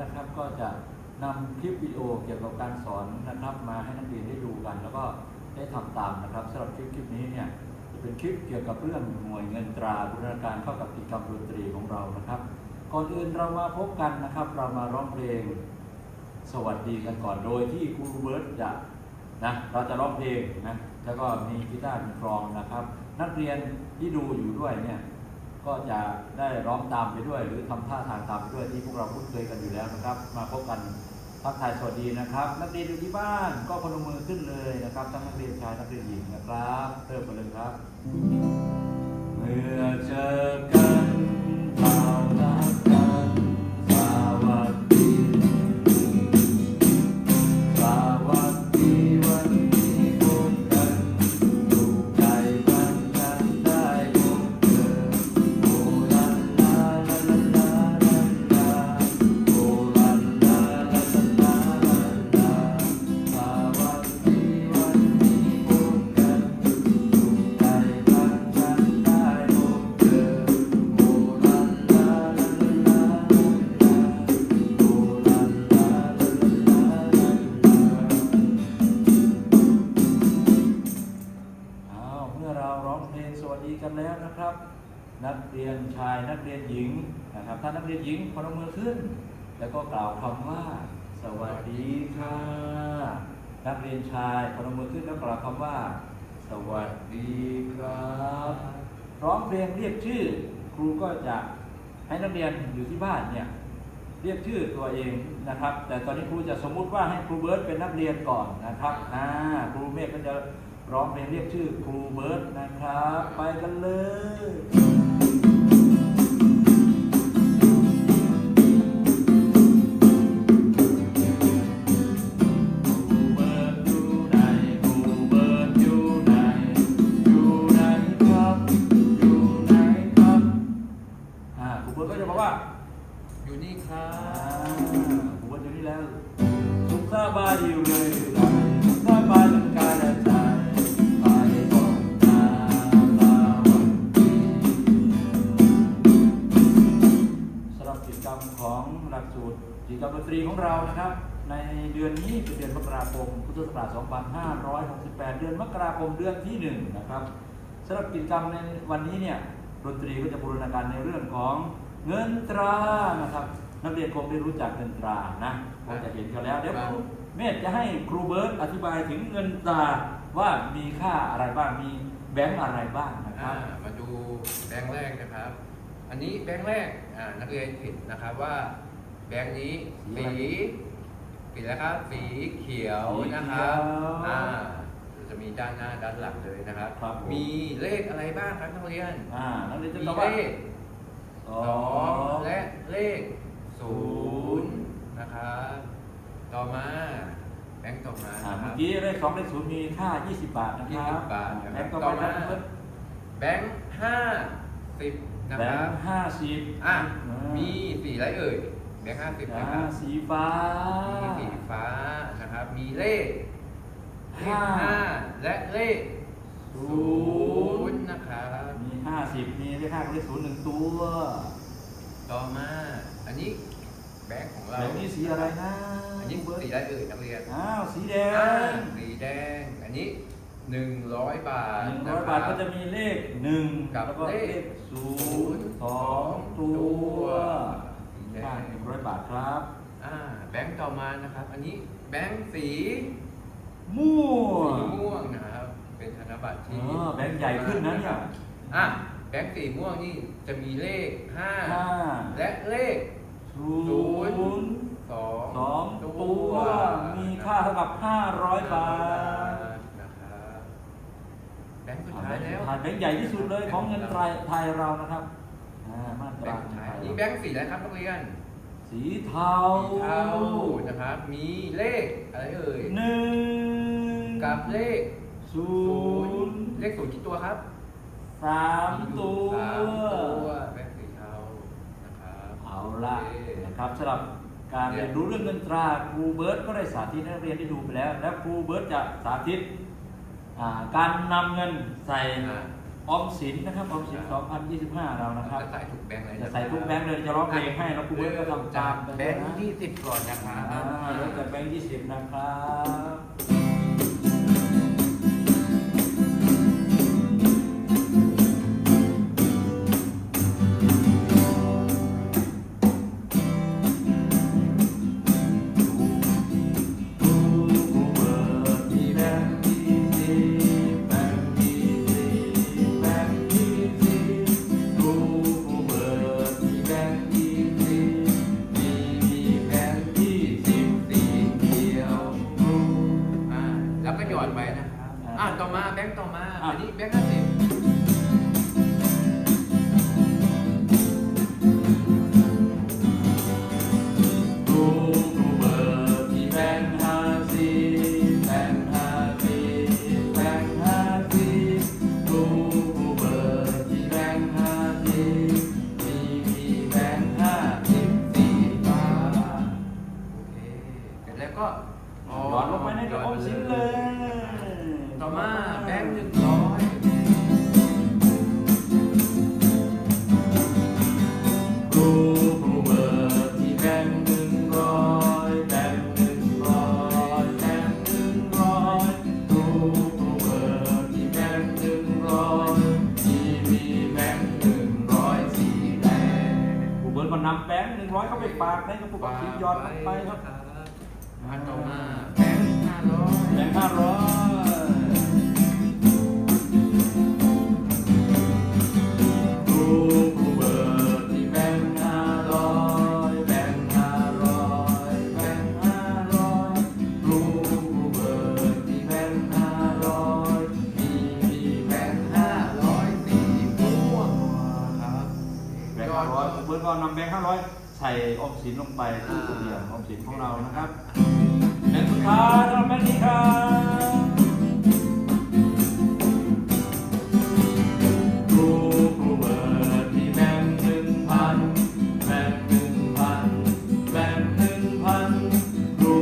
นะครับ ก็จะนำคลิปวิดีโอเกี่ยวกับการสอนนะครับ มาให้นักเรียนได้ดูกัน แล้วก็ได้ทำตามนะครับสำหรับคลิปคลิปนี้เนี่ยจะเป็นคลิปเกี่ยวกับเรื่องหน่วยเงินตราบูรณาการเข้ากับกิจกรรมดนตรีของเรานะครับ ก่อนอื่นเรามาพบกันนะครับ เรามาร้องเพลงสวัสดีกันก่อนโดยที่ครูเบิร์ตจะนะเราจะร้องเพลงนะแล้วก็มีกีตาร์มีกลองนะครับ นักเรียนที่ดูอยู่ด้วยเนี่ย ก็จะได้ร้องตามไปด้วย หรือทำท่าทางตามไปด้วยที่พวกเราคุ้นเคยกันอยู่แล้วนะครับ มาพบกันทักทายสวัสดีนะครับ นักเรียนอยู่ที่บ้านก็พนมมือขึ้นเลยนะครับทั้งนักเรียนชายนักเรียนหญิงนะครับเติมกันเลยครับเมื่อเจอกัน นักเรียนหญิงนะครับถ้านักเรียนหญิงพนมมือขึ้น แล้วก็กล่าวคำว่า สวัสดีค่ะ นักเรียนชายพนมมือขึ้นแล้วกล่าวคำว่า สวัสดีครับร้องเพลงเรียกชื่อครูก็จะให้นักเรียนอยู่ที่บ้านเนี่ยเรียกชื่อตัวเองนะครับ แต่ตอนนี้ครูจะสมมุติว่าให้ครูเบิร์ตเป็นนักเรียนก่อนนะครับอ่าครูเมฆก็จะร้องเพลงเรียกชื่อครูเบิร์ตนะครับ ไปกันเลย เดือนนี้เป็นเดือนมกราคมพุทธศักราช2568 เดือนมกราคมเดือนที่1นะครับสำหรับกิจกรรมในวันนี้เนี่ยดนตรีก็จะบูรณาการในเรื่องของเงินตรานะครับ นักเรียนคงได้รู้จักเงินตรานะคงจะเห็นกันแล้วเดี๋ยวครูเมธจะให้ครูเบิร์ตอธิบายถึงเงินตราว่ามีค่าอะไรบ้างมีแบงก์อะไรบ้างนะคอ่ารับมาดูแบงค์แรกนะครับ อันนี้แบงค์แรกอ่านักเรียนเห็นนะครับว่าแบงค์นี้สี สีอะไรสีแล้วครับ สีเขียวสีนะครับเขียวอ่าจะมีด้านหน้าด้านหลังเลยนะครับ ครับผม มีเลขอะไรบ้างครับนักเรียนอ่านักเรียนจะมีตอบเลว่าขสสอองงและเลขศูนย์นะครับต่อมาแบงค์ต่อมาอ่านะคเมื่รัอบ กี้เลขสองเลขศูนย์มีค่า 20 บาทนะครับ20บาทนะแบครับงก์ต่อต่อไปมาครับแบงค์ห้าสิบนะแบครังบค์ห้าสิบอะอ่ามีสีอะไรเอ่ย แบงค์ห้าสิบอ่านะครับสีฟ้า มีสีฟ้านะครับ มีเลขเลขห้า ห้าและเลขศูศูนนย์ย์นะครับมี50มีเลขห้ากับเลขศูนย์หนึ่งตัวต่อมา อันนี้แบงค์ของเราแล้วนี่สีอะไรนะอันนี้เบิร์ตสีอะไรเอ่ยนักเรียน อ้าวสีแดอ่างสีแดง อันนี้หนึ่งร้อยบาทหนึ่งนะร้อยคบารัทก็จะมีเลขหนึ่งกับแล้วก็เลเลขขศูนย์สองตัว สีแดค่างหนึ่งร้อยบาทครับอ่าแบงค์ต่อมานะครับ อันนี้แบงค์สีม่วสีงม่วงนะครับ เป็นธนบัตรเอที่อแบงค์ใหญ่ขึ้นนะเนี่ยอะแบงค์สีม่วงนี่จะมีเลขห้าห้าและเลขศูนย์สองสองตัวมีค่าเท่ากับ500บาทนะครับแบงค์สุดอ่าท้ายแล้วแบงค์แบงค์ใหญ่ที่สุดเลยของเงินไทยไทยเรานะครับ อ่ามาตแบรางค์สุดท้ายไทยนี่แบงค์สีอะไรครับนักเรียนสีเทาสีเทานะครับ มีเลขอะไรเอ่ยหนึ่งกับเลขศูศูนนย์ย์เลขศูนย์กี่ตัวครับสามตัว สามตัวแบงค์สีเทานะครับ เอาละโอเคนะครับสำหรับการเรียนรู้เรื่องเงินตราครูเบิร์ตก็ได้สาธิตให้นักเรียนได้ดูไปแล้ว แล้วครูเบิร์ตจะสาธิตอ่าการนำเงินใส่อ่า ออมสินนะครับออมสิน2025 เรานะครับ จะใส่ทุกแบงค์เลยจะใส่ทุกแบงค์เลยจะร้องเพลงให้แล้วครูเบิร์ตก็ทำตามไปแบเลยงค์นะยี่สิบก่อนนะครับอ่าเริ่มจากแบงค์20นะครับ ห้าร้อยครูเบิร์ดก็นำแบงค์ห้าร้อยใส่ออมสินลงไปตู้เดียวออมสินของเรานะครับแบงค์สุดท้ายสำหรับแบงค์นี้ครับครูครูเบิร์ดมีแบงค์หนึ่งพันแบงค์หนึ่งพันแบงค์หนึ่งพันครู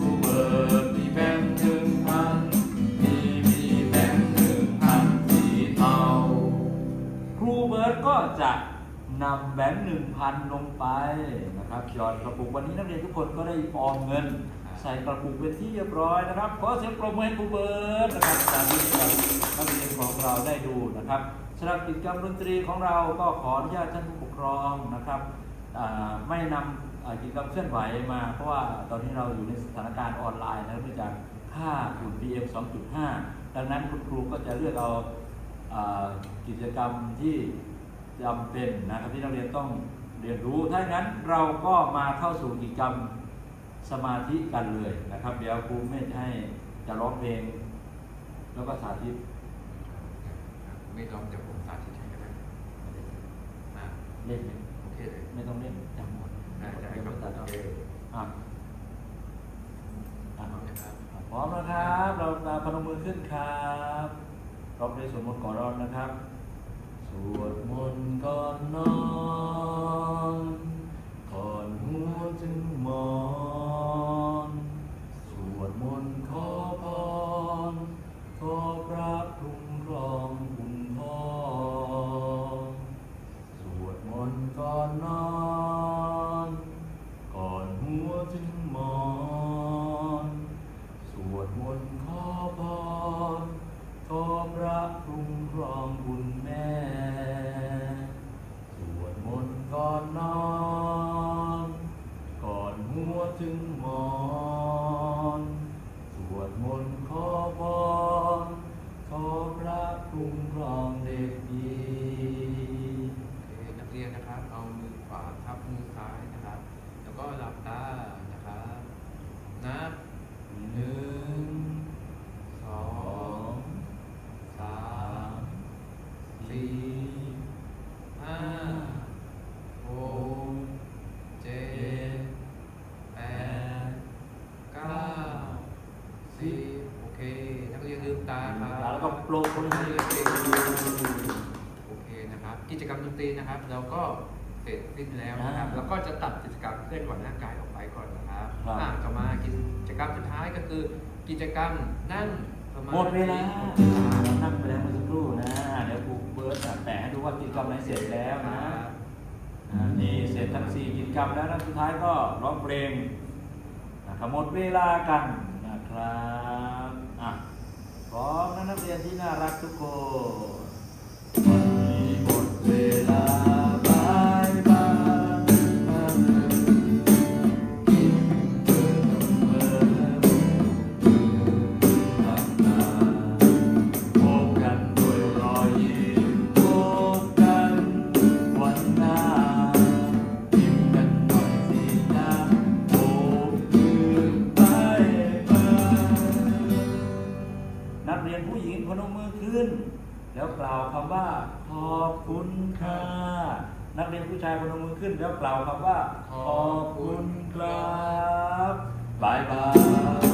ครูเบิร์ดมีแบงค์หนึ่งพันมีมีแบงค์หนึ่งพันสีเทาครูเบิร์ดก็จะ นำแบงค์หนึ่งพันลงไปนะครับหยอดกระปุกวันนี้นักเรียนทุกคนก็ได้ออมเงิน ใส่กระปุกเป็นที่เรียบร้อยนะครับขอเสียงปรบมือให้ครูเบิร์ดนะครับตามที่นักเรียนของเราได้ดูนะครับสำหรับกิจกรรมดนตรีของเราก็ขออนุญาตท่านผู้ปกครองนะครับอ่าไม่นำอ่ากิจกรรมเคลื่อนไหวมา เพราะว่าตอนนี้เราอยู่ในสถานการณ์ออนไลน์นะครับเนื่องจากค่าฝุ่น PM 2.5 ดังนั้นคุณครูก็จะเลือกเอาอ่ากิจกรรมที่ จำเป็นนะครับที่นักเรียนต้องเรียนรู้ ถ้าอย่างนั้นเราก็มาเข้าสู่กิจกรรมสมาธิกันเลยนะครับ เดี๋ยวครูเมธให้จะร้องเพลง แล้วก็สาธิต ไม่ต้องเดี๋ยวผมสาธิตให้ก็ได้อ่าเล่นไหมโอเคเลยไม่ต้องเล่นจำหมดได้ได้เดี๋ยวครับตัดโอเอาเคอะอะพร้อมนะครับพร้อมนะครับเราตาพนมมือขึ้นครับร้องเพลงสวดมนต์ก่อนร้อนนะครับ สวดมนต์ก่อนนอนก่อนหัวจึงมอน ปรยคนให้โอเคนะครับ กิจกรรมดนตรีนะครับ เราก็เสร็จสิ้นแล้วนะครับ แล้วก็จะตัดกิจกรรมเคลื่อนไหวร่างกายออกไปก่อนนะครับครับ อะต่อมากิจกรรมสุดท้ายก็คือ กิจกรรมนั่งประมาณหมดเวลาเรานั่งไปแล้วเมื่อสักครู่นะ เดี๋ยวครูเบิร์ตจะแตะให้ดูว่ากิจกรรมไหนเสร็จแล้วคนะรับอ่านี่เสร็จทั้งสี่กิจกรรมแล้วนะสุดท้ายก็ร้องเพลงนะครับหมดเวลากันนะครับอะ พร้อมนะนักเรียนที่น่ารักทุกคนวันนี้หมดเวลา ผู้หญิงพนมมือขึ้น แล้วกล่าวคำว่าขอบคุณค่ะ นักเรียนผู้ชายพนมมือขึ้น แล้วกล่าวคำว่าขอบคุณครับบายบาย